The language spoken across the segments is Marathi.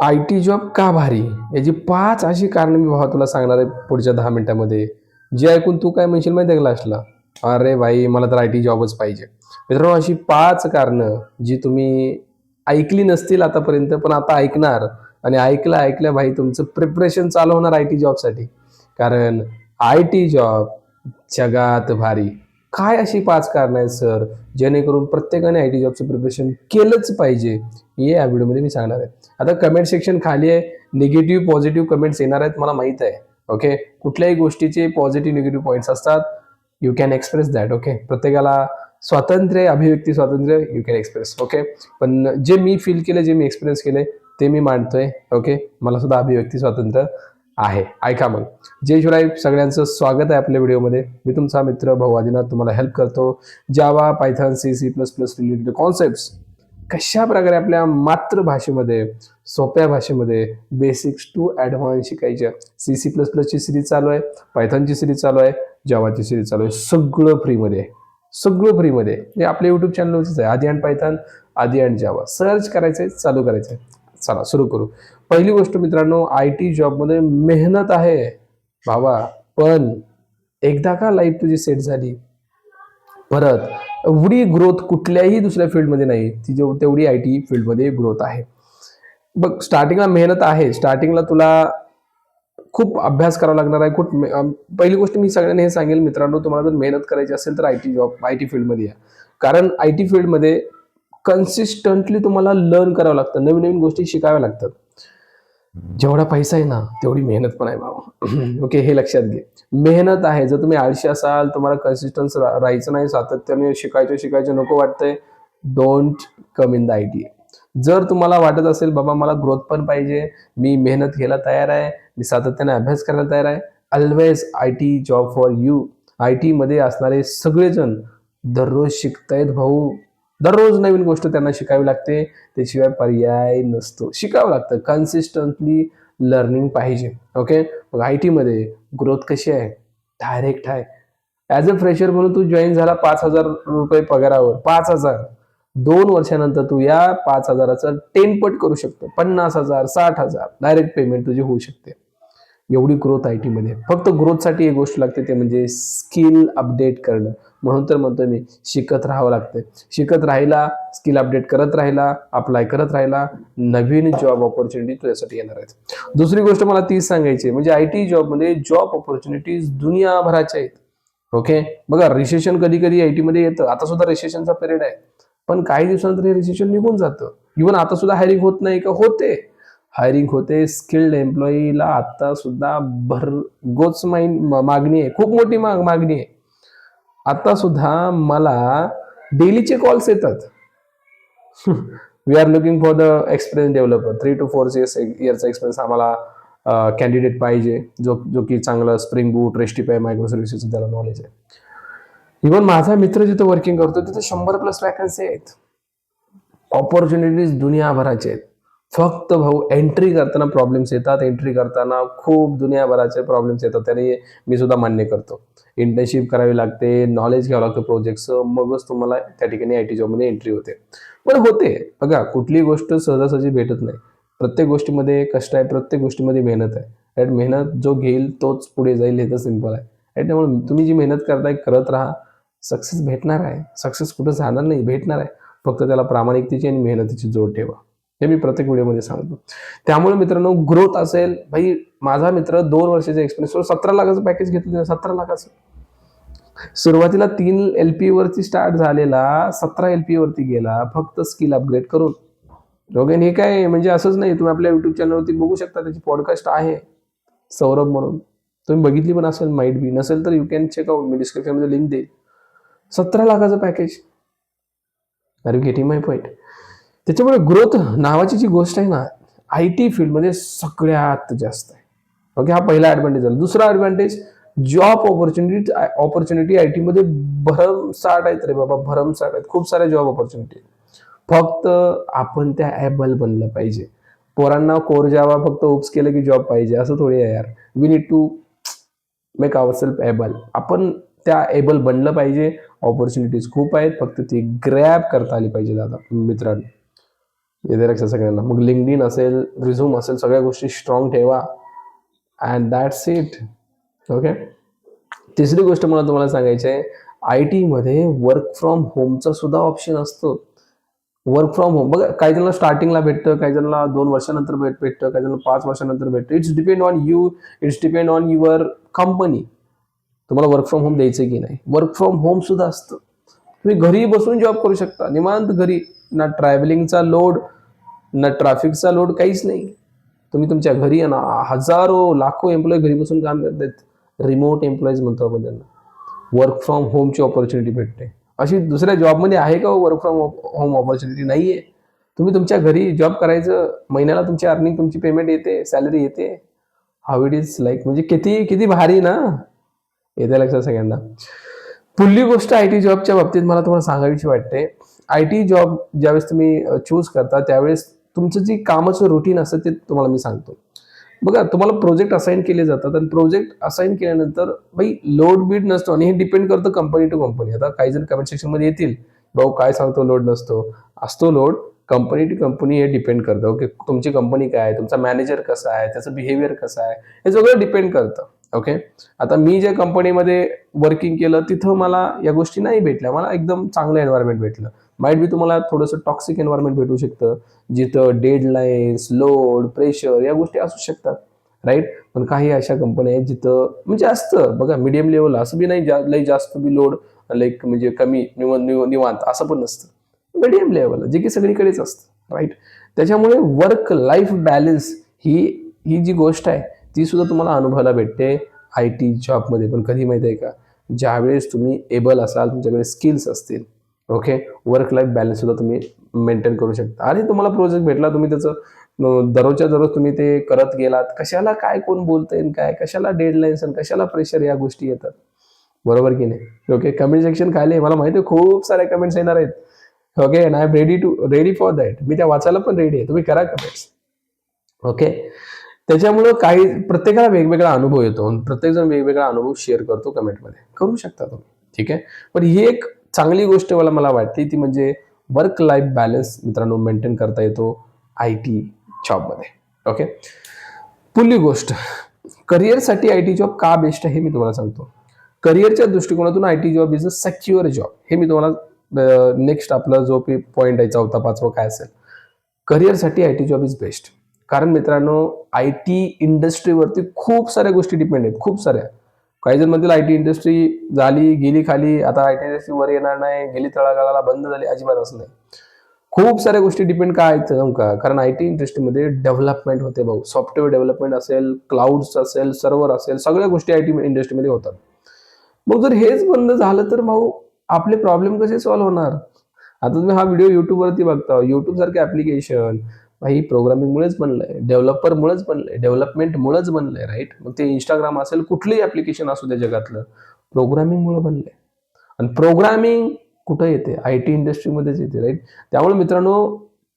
आय टी जॉब का भारी? याची पाच अशी कारणं मी भावा तुला सांगणार आहे पुढच्या दहा मिनटामध्ये. जे ऐकून तू काय म्हणशील माहिती आहे का लास्टला? अरे भाई मला तर आय टी जॉबच पाहिजे. मित्रांनो अशी पाच कारणं जी तुम्ही ऐकली नसतील आतापर्यंत पण आता ऐकणार. आणि ऐकल्या ऐकल्या भाई तुमचं प्रिपरेशन चालू होणार आय टी जॉबसाठी. कारण आय टी जॉब जगात भारी. काय अशी पाच कारणं आहेत सर जेणेकरून प्रत्येकाने आय टी जॉबचं प्रिपरेशन केलंच पाहिजे? हे या व्हिडिओमध्ये मी सांगणार आहे. आता कमेंट सेक्शन खाली आहे निगेटिव्ह पॉझिटिव्ह कमेंट्स येणार आहेत मला माहीत आहे. ओके कुठल्याही गोष्टीचे पॉझिटिव्ह निगेटिव्ह पॉईंट्स असतात you can express that okay प्रत्येकाला स्वातंत्र्य अभिव्यक्ती स्वातंत्र्य यू कॅन एक्सप्रेस ओके पण जे मी फील केलं जे मी एक्सपिरियन्स केले ते मी मांडतोय ओके मला सुद्धा अभिव्यक्ती स्वातंत्र्य. आहे. ऐका मग. जय शिवराय. सगळ्यांचं स्वागत आहे आपल्या व्हिडिओमध्ये. मी तुमचा मित्र भाऊ आदिनाथ तुम्हाला हेल्प करतो. Java Python C C plus plus related concepts कशा प्रकारे आपल्या मातृभाषेमध्ये सोप्या भाषेमध्ये बेसिक्स टू ॲडव्हान्स शिकायच्या? सी सी प्लस प्लसची सिरीज चालू आहे. पायथनची सिरीज चालू आहे. जावाची सिरीज चालू आहे. सगळं फ्रीमध्ये सगळं फ्रीमध्ये हे आपल्या यूट्यूब चॅनलवरच आहे. आधी अँड पायथन आधी अँड जावा सर्च करायचं आहे चालू करायचं आहे चला सुरू करू. पहिली गोष्ट मित्रांनो आय टी जॉबमध्ये मेहनत आहे. भावा पण एकदा का लाईफ तुझी सेट झाली? परत एवढी ग्रोथ कुठल्याही दुसऱ्या फील्डमध्ये नाही. ती जेव तेवढी आय टी फील्डमध्ये ग्रोथ आहे. बघ स्टार्टिंगला मेहनत आहे. स्टार्टिंगला तुला खूप अभ्यास करावा लागणार आहे. खूप मे- पहिली गोष्ट मी सगळ्यांना हे सांगेल मित्रांनो तुम्हाला जर मेहनत करायची असेल तर I T job I T फील्डमध्ये या. कारण आय टी फील्डमध्ये कन्सिस्टंटली तुम्हाला लर्न करावं लागतं. नवीन नवीन गोष्टी शिकाव्या लागतात. जेवढा पैसा आहे ना तेवढी मेहनत पण आहे बाबा. ओके हे लक्षात घे. मेहनत आहे. जर तुम्ही आळशी असाल तुम्हाला कन्सिस्टन्स राहायचं नाही सातत्याने शिकायचं शिकायचं नको वाटतंय don't come in the I T जर तुम्हाला वाटत असेल बाबा मला ग्रोथ पण पाहिजे मी मेहनत घ्यायला तयार आहे मी सातत्याने अभ्यास करायला तयार आहे always I T job for you I टीमध्ये असणारे सगळेजण दररोज शिकतायत भाऊ. दररोज नवीन गोष्ट त्यांना शिकावी लागते. त्याशिवाय पर्याय नसतो. शिकावं लागतं. कन्सिस्टंटली लर्निंग पाहिजे. ओके मग आय टीमध्ये ग्रोथ कशी आहे? डायरेक्ट आहे. ॲज अ फ्रेशर म्हणून तू जॉईन झाला पाच हजार रुपये पगारावर. पाच हजार. दोन वर्षानंतर तू या पाच हजाराचं टेन पट करू शकतो. पन्नास हजार साठ हजार. डायरेक्ट पेमेंट तुझी होऊ शकते. एवढी ग्रोथ आय टीमध्ये फक्त ग्रोथसाठी एक गोष्ट लागते ते म्हणजे स्किल अपडेट करणं. म्हणून तर म्हणतोय मी शिकत राहावं लागतं शिकत राहिला स्किल अपडेट करत राहिला अप्लाय करत राहिला नवीन जॉब ऑपॉर्च्युनिटी तुझ्यासाठी येणार आहेत. दुसरी गोष्ट मला तीच सांगायची म्हणजे आय टी जॉबमध्ये जॉब ऑपॉर्च्युनिटीज दुनियाभराच्या आहेत. ओके बघा रिसेशन कधी कधी आय टीमध्ये येतं. आता सुद्धा रिसेशनचा पिरियड आहे. पण काही दिवसानंतर हे रिसेशन निघून जातं. इव्हन आता सुद्धा हायरिंग होत नाही का? होते. हायरिंग होते. स्किल्ड एम्प्लॉईला आता सुद्धा भरगोच माइन मागणी आहे. खूप मोठी माग मागणी आहे. आता सुद्धा मला डेलीचे कॉल्स येतात. We are looking for the experience developer three two four years इयरचा experience आम्हाला कॅन्डिडेट पाहिजे. जो जो की चांगलं spring boot restify micro services त्याला नॉलेज आहे. इव्हन माझा मित्र जिथं वर्किंग करतो तिथे शंभर प्लस वॅकन्सी आहेत. ऑपॉर्च्युनिटीज दुनियाभराचे आहेत. फक्त भाऊ एंट्री करताना प्रॉब्लेम्स येतात. एंट्री करताना खूप दुनियाभराचे प्रॉब्लेम्स येतात. त्याने मी सुद्धा मान्य करतो. इंटर्नशिप करावी लागते नॉलेज घ्यावं लागतं प्रोजेक्टचं मगच तुम्हाला त्या ठिकाणी आय टी जॉबमध्ये एंट्री होते. पण होते. बघा कुठली गोष्ट सहजासहजी भेटत नाही. प्रत्येक गोष्टीमध्ये कष्ट आहे प्रत्येक गोष्टीमध्ये मेहनत आहे. राईट मेहनत जो घेईल तोच पुढे जाईल. हे तर सिंपल आहे. राईट त्यामुळे तुम्ही जी मेहनत करताय करत राहा. सक्सेस भेटणार आहे. सक्सेस कुठं जाणार नाही भेटणार आहे. फक्त त्याला प्रामाणिकतेची आणि मेहनतीची जोड ठेवा. हे मी प्रत्येक व्हिडिओमध्ये सांगतो. त्यामुळे मित्रांनो ग्रोथ असेल भाई माझा मित्र दोन वर्षाचा एक्सपिरियन्स सतरा लाखाचं पॅकेज घेतलं सतरा लाखाचं. सुरुवातीला तीन एल पी वरती स्टार्ट झालेला सतरा एल पी वरती गेला फक्त स्किल अपग्रेड करून. रोगेन हे काय म्हणजे असंच नाही तुम्ही आपल्या युट्यूब चॅनलवरती बघू शकता त्याची पॉडकास्ट आहे सौरभ म्हणून. तुम्ही बघितली पण असेल माईट बी नसेल तर यू कॅन चेक आउट मी डिस्क्रिप्शनमध्ये लिंक देईल. सतरा लाखाचं package are you getting my point त्याच्यामुळे ग्रोथ नावाची जी गोष्ट आहे ना आय टी फील्डमध्ये सगळ्यात जास्त आहे. ओके हा पहिला ॲडव्हान्टेज झाला. दुसरा advantage job opportunity opportunity I टीमध्ये भरमसाठ आहेत रे बाबा भरमसाठ आहेत. खूप साऱ्या जॉब ऑपॉर्च्युनिटी फक्त आपण त्या ॲबल बनलं पाहिजे. पोरांना कोर जावा फक्त ओप्स केलं की जॉब पाहिजे. असं थोडी आहे यार. We need to make our self able आपण त्या एबल बनलं पाहिजे. ऑपॉर्च्युनिटीज खूप आहेत. फक्त ती ग्रॅब करता आली पाहिजे दादा मित्रांनो. येते सगळ्यांना मग लिंकडिन असेल रिझ्यूम असेल सगळ्या गोष्टी स्ट्रॉंग ठेवा. अँड दॅट्स इट ओके तिसरी गोष्ट मला तुम्हाला सांगायची आहे आय टीमध्ये वर्क फ्रॉम होमचा सुद्धा ऑप्शन असतो. वर्क फ्रॉम होम बघा काही जणांना स्टार्टिंगला भेटतं काही जणांना दोन वर्षानंतर भेट भेटतं काही जणांना पाच वर्षानंतर भेटतं. It's depend on you it's depend on your company तुम्हाला वर्क फ्रॉम होम द्यायचं की नाही? वर्क फ्रॉम होम सुद्धा असतं. तुम्ही घरी बसून जॉब करू शकता. निवांत घरी. ना ट्रॅव्हलिंगचा लोड ना ट्रॅफिकचा लोड काहीच नाही. तुम्ही तुमच्या घरी आहे ना हजारो लाखो एम्प्लॉय घरी बसून काम करतात. रिमोट एम्प्लॉईज म्हणतो आपण त्यांना. वर्क फ्रॉम होमची ऑपॉर्च्युनिटी भेटते. अशी दुसऱ्या जॉबमध्ये आहे का वर्क फ्रॉम होम ऑपॉर्च्युनिटी नाही आहे तुम्ही तुमच्या घरी जॉब करायचं महिन्याला तुमची अर्निंग तुमची पेमेंट येते सॅलरी येते. हाव इट इज लाईक म्हणजे किती किती भारी ना? येते लक्षात सगळ्यांना. पुढली गोष्ट आय टी जॉबच्या बाबतीत मला तुम्हाला सांगावीशी वाटते. आय टी जॉब ज्यावेळेस तुम्ही चूज करता त्यावेळेस तुमचं जे कामाचं रुटीन असतं ते तुम्हाला मी सांगतो. बघा तुम्हाला प्रोजेक्ट असाइन केले जातात आणि प्रोजेक्ट असाइन केल्यानंतर भाई लोड बीड नसतो आणि हे डिपेंड करतं कंपनी टू कंपनी आता काही जण कमेंट सेक्शनमध्ये येतील भाऊ काय सांगतो लोड नसतो? असतो लोड कंपनी टू कंपनी हे डिपेंड करतं. ओके तुमची कंपनी काय आहे? तुमचा मॅनेजर कसा आहे? त्याचं बिहेवियर कसं आहे? हे सगळं डिपेंड करतं. ओके आता मी ज्या कंपनीमध्ये वर्किंग केलं तिथं मला या गोष्टी नाही भेटल्या. मला एकदम चांगलं एन्व्हायरमेंट भेटलं. माइट बी तुम्हाला थोडंसं टॉक्सिक एन्व्हायरमेंट भेटू शकतं जिथं डेडलाईन्स लोड प्रेशर या गोष्टी असू शकतात राईट पण काही अशा कंपन्या आहेत जिथं म्हणजे असतं बघा मिडियम लेवल असं बी नाही जा लई जास्त बी लोड लाईक म्हणजे कमी निव निवांत असं पण नसतं. मिडियम लेवल जे की सगळीकडेच असतं राईट त्याच्यामुळे वर्क लाईफ बॅलन्स ही ही जी गोष्ट आहे ती सुद्धा तुम्हाला अनुभवायला भेटते आय टी जॉबमध्ये पण कधी माहिती आहे का? ज्यावेळेस तुम्ही एबल असाल तुमच्याकडे स्किल्स असतील ओके वर्क लाईफ बॅलन्स सुद्धा तुम्ही मेंटेन करू शकता. आणि तुम्हाला प्रोजेक्ट भेटला तुम्ही त्याचं दररोजच्या दररोज तुम्ही ते करत गेलात कशाला काय कोण बोलतंय काय? कशाला डेडलाईन्स आणि कशाला प्रेशर या गोष्टी येतात? बरोबर की नाही? ओके कमेंट सेक्शन खाली मला माहिती आहे खूप साऱ्या कमेंट्स येणार आहेत. Okay and I am ready to ready for that मी त्या वाचायला पण रेडी आहे. तुम्ही करा कमेंट्स ओके त्याच्यामुळं काही प्रत्येकाला वेगवेगळा अनुभव येतो. आणि प्रत्येकजण वेगवेगळा अनुभव शेअर करतो कमेंटमध्ये करू शकता तुम्ही. ठीक आहे? पण ही एक चांगली गोष्ट मला मला वाटते ती म्हणजे वर्क लाईफ बॅलन्स मित्रांनो मेंटेन करता येतो आय टी जॉबमध्ये ओके पुढली गोष्ट करिअरसाठी आय टी जॉब का बेस्ट आहे हे मी तुम्हाला सांगतो. करिअरच्या दृष्टिकोनातून I T job is a secure job हे मी तुम्हाला नेक्स्ट आपला जो पॉईंट आहे चौथा पाचवा काय असेल. करिअरसाठी I T job is best कारण मित्रांनो आय टी इंडस्ट्रीवरती खूप साऱ्या गोष्टी डिपेंड आहेत. खूप साऱ्या. काही म्हणतील आय टी इंडस्ट्री झाली गेली खाली आता आय टी इंडस्ट्री वर येणार नाही गेली तळागाळाला बंद झाली अजिबात असं नाही. खूप साऱ्या गोष्टी डिपेंड काय आहेत का कारण आय टी इंडस्ट्रीमध्ये डेव्हलपमेंट होते भाऊ. सॉफ्टवेअर डेव्हलपमेंट असेल क्लाउड्स असेल सर्व्हर असेल सगळ्या गोष्टी आय टी इंडस्ट्रीमध्ये होतात. मग जर हेच बंद झालं तर भाऊ आपले प्रॉब्लेम कसे सॉल्व्ह होणार? आता तुम्ही हा व्हिडिओ युट्यूबवरती बघता. युट्यूब सारखे ऍप्लिकेशन भाई प्रोग्रामिंगमुळेच बनलंय डेव्हलपरमुळेच बनलंय डेव्हलपमेंटमुळेच बनलंय राईट मग ते इंस्टाग्राम असेल कुठलंही ऍप्लिकेशन असू दे जगातलं प्रोग्रामिंगमुळे बनलंय. आणि प्रोग्रामिंग कुठं येते? आय टी इंडस्ट्रीमध्येच येते राईट त्यामुळे मित्रांनो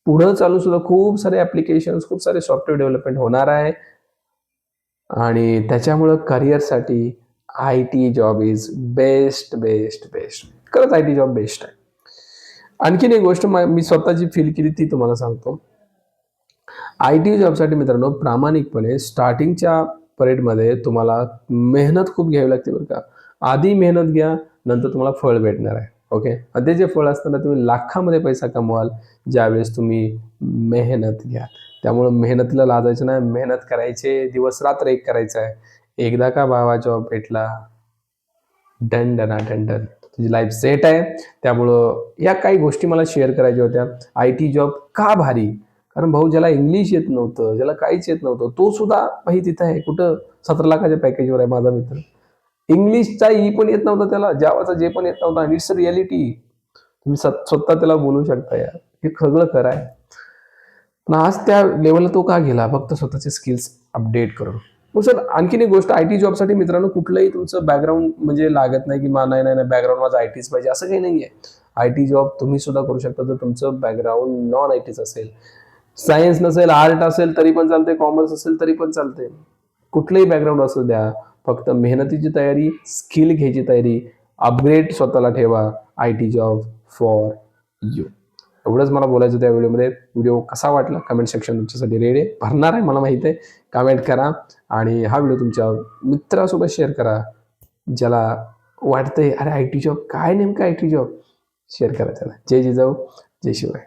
पुढं चालून सुद्धा खूप सारे ऍप्लिकेशन्स खूप सारे सॉफ्टवेअर डेव्हलपमेंट होणार आहे. आणि त्याच्यामुळं करिअरसाठी I T job is best best best खरंच आय टी जॉब बेस्ट आहे. आणखीन एक गोष्ट मी स्वतःची फील केली ती तुम्हाला सांगतो. आय टी जॉबसाठी मित्रांनो प्रामाणिकपणे स्टार्टिंगच्या परेडमध्ये तुम्हाला मेहनत खूप घ्यावी लागते बरं का. आधी मेहनत घ्या नंतर तुम्हाला फळ भेटणार आहे. ओके? आणि ते जे फळ असताना तुम्ही लाखामध्ये पैसा कमवाल ज्यावेळेस तुम्ही मेहनत घ्या. त्यामुळं मेहनतीला लाजायचं नाही मेहनत करायचे दिवस रात्र एक करायचं आहे. एकदा का भावा जॉब भेटला डंडन डना तुझी लाईफ सेट आहे. त्यामुळं या काही गोष्टी मला शेअर करायच्या होत्या. आय टी जॉब का भारी? कारण भाऊ ज्याला इंग्लिश येत नव्हतं ज्याला काहीच येत नव्हतं तो सुद्धा भाई तिथं आहे. कुठं? सतरा लाखाच्या पॅकेजवर आहे माझा मित्र. इंग्लिशचा ई पण येत नव्हता त्याला जावाचा जे पण येत नव्हता. इट्स रियालिटी तुम्ही स्वतः त्याला बोलू शकता यार. हे सगळं कराय पण आज त्या लेवलला तो का गेला? फक्त स्वतःचे स्किल्स अपडेट करून. मग सर आणखीन एक गोष्ट आय टी जॉबसाठी मित्रांनो कुठलंही तुमचं बॅकग्राऊंड म्हणजे लागत नाही की मा नाही नाही बॅकग्राऊंड माझं आय टीच पाहिजे असं काही नाही आहे आय टी जॉब तुम्ही सुद्धा करू शकता जर तुमचं बॅकग्राऊंड नॉन आय टीच असेल. सायन्स नसेल आर्ट असेल तरी पण चालते. कॉमर्स असेल तरी पण चालते. कुठलंही बॅकग्राऊंड असू द्या फक्त मेहनतीची तयारी स्किल घ्यायची तयारी अपग्रेड स्वतःला ठेवा. I T job for you एवढंच मला बोलायचं त्या व्हिडिओमध्ये. व्हिडिओ कसा वाटला? कमेंट सेक्शन तुमच्यासाठी रेडे भरणार आहे मला माहिती आहे. कमेंट करा आणि हा व्हिडिओ तुमच्या मित्रासोबत शेअर करा ज्याला वाटतंय अरे आय टी जॉब काय नेमकं आय टी जॉब शेअर करा त्याला. जय जिजाऊ. जय शिवाय.